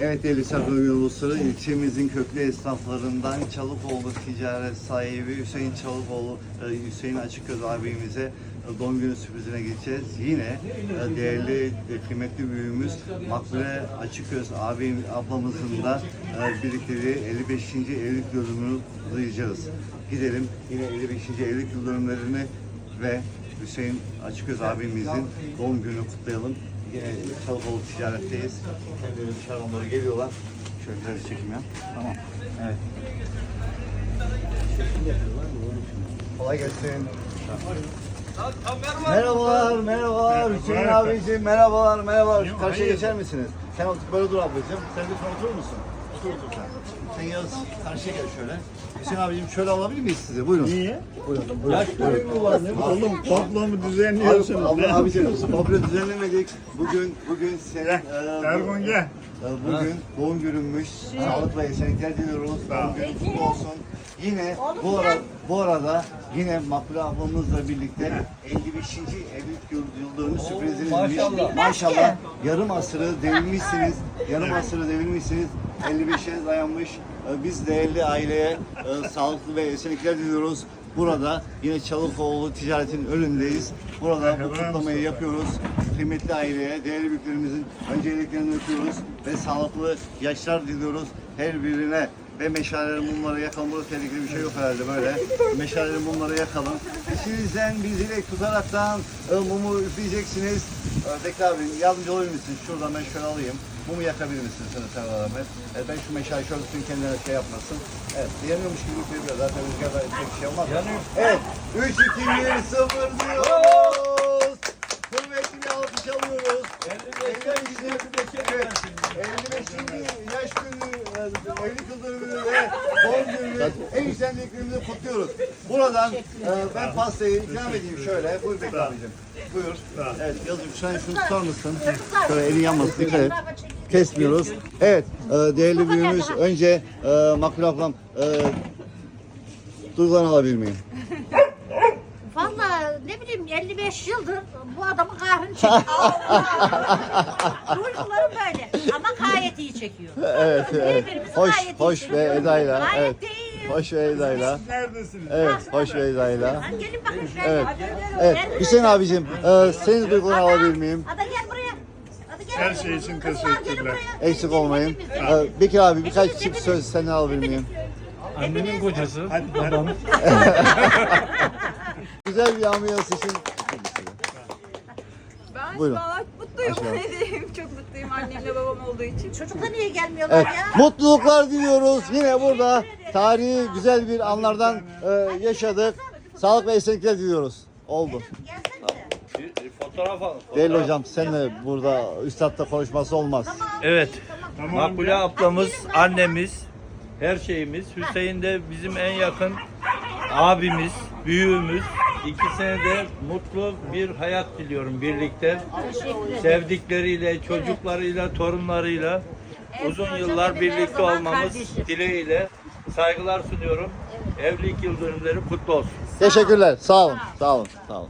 Evet Çakır Yolcuları ilçemizin köklü esnaflarından Çalıkoğlu ticaret sahibi Hüseyin Çalıkoğlu, e, Hüseyin Açıköz abimize e, doğum günü sürprizine geçeceğiz. Yine e, değerli kıymetli büyüğümüz Makbule Açıköz abim ablamızın da birlikteliği 55. evlilik yılını kutlayacağız. Gidelim yine 55. evlilik yıl dönümlerini ve Hüseyin Açıköz abimizin doğum gününü kutlayalım. Yine Çalıkoğlu ticaretteyiz. Kendileri dışarıdan geliyorlar. Şöyle biraz çekim ya. Tamam. Evet. Kolay gelsin. Merhabalar, merhabalar. Hüseyin abicim, merhabalar, merhabalar. Şu karşıya geçer misiniz? Sen böyle dur ablacığım. Sen lütfen oturur musun? Sen. Yaz, karşıya gel şöyle. Hüseyin abicim şöyle alabilir miyiz sizi? Buyurun. Niye? Buyurun. buyurun. Yaş görevli var ne bu? Oğlum tablomu düzenliyorsunuz. Abi, abi, abicim, komple düzenlemedik. Bugün, bugün senin... Gel, e, Ergun gel. Ee, Bugün doğum gününmüş. Sağlık ve esenlikler diliyoruz. Doğum günün kutlu olsun. Yine bu arada, bu arada yine Makbule ablamızla birlikte 55. evlilik yıl, yıl dönümü sürpriziniz. Maşallah. Maşallah. Yarım asırı devirmişsiniz. Yarım asırı devirmişsiniz. 55'e dayanmış. Ee, Biz değerli aileye e, sağlıklı ve esenlikler diliyoruz. Burada yine Çalıkoğlu ticaretin önündeyiz. Burada bu kutlamayı yapıyoruz. Kıymetli aileye, değerli büyüklerimizin önceliklerini öpüyoruz ve sağlıklı yaşlar diliyoruz her birine. Ve meşaleleri mumları yakalım. Burada tehlikeli bir şey yok herhalde böyle. Meşaleleri mumları yakalım. İçinizden bir dilek tutaraktan e, mumu üfleyeceksiniz. E, Bekle abi yardımcı olur musun? Şuradan ben şöyle alayım. Mumu yakabilir misin sen sen Ahmet? E, ben şu meşaleyi şöyle tutayım kendine şey yapmasın. Evet yanıyormuş gibi üflüyor. Zaten rüzgarda pek bir şey olmaz. Evet. 3, 2, 1, 0 diyoruz. Kuvvetli bir alkış alıyoruz. 55. yaş günü, e, evlilik yıl dönümünü ve doğum gününü en güzelliklerimizi kutluyoruz. Buradan e, ben pastayı ikram edeyim şöyle. Buyur Bekir abicim. Buyur. Evet yazıcım sen şunu tutar mısın? Şöyle elin yanmasın dikkat et. Kesmiyoruz. Evet e, değerli büyüğümüz önce e, Makbule ablam e, duygularını alabilir miyim? Valla ne bileyim 55 yıldır bu adamın kahrını çekiyor. Duygularım böyle ama gayet iyi çekiyor. Evet. evet. Birbirimizi Hoş, gayet iyi hoş ve çekiyoruz. Eda'yla. Gayet Evet. de iyi. Hoş ve Eda'yla. Neredesiniz? Evet, hoş ve Eda'yla. Hadi gelin bakın şuraya. Evet. Evet, Hüseyin abicim, e, senin duygularını alabilir miyim? Ada gel buraya. Hadi gel. Her şey için teşekkürler. Eksik olmayın. Hepimiz. E, Bekir abi birkaç çift söz senden alabilir miyim? Annemin kocası, Hadi, hadi. babam. Güzel bir ambiyans için. Ben Buyurun. mutluyum. Aşağı. Ne diyeyim? Çok mutluyum annemle babam olduğu için. Çocuklar niye gelmiyorlar Evet, ya? mutluluklar diliyoruz. Yine burada tarihi güzel bir anlardan e, yaşadık. Sağlık ve esenlikler diliyoruz. Oldu. Gelsene. Fotoğraf alın. Değerli hocam sen de burada üstadla konuşması olmaz. Evet. Tamam. Makbule ablamız, annemiz, her şeyimiz. Hüseyin de bizim en yakın abimiz, büyüğümüz. İkisine de mutlu bir hayat diliyorum birlikte. Sevdikleriyle, çocuklarıyla, torunlarıyla uzun yıllar birlikte olmamız dileğiyle saygılar sunuyorum. Evlilik yıl dönümleri kutlu olsun. Teşekkürler. Sağ olun. Sağ olun. Sağ olun.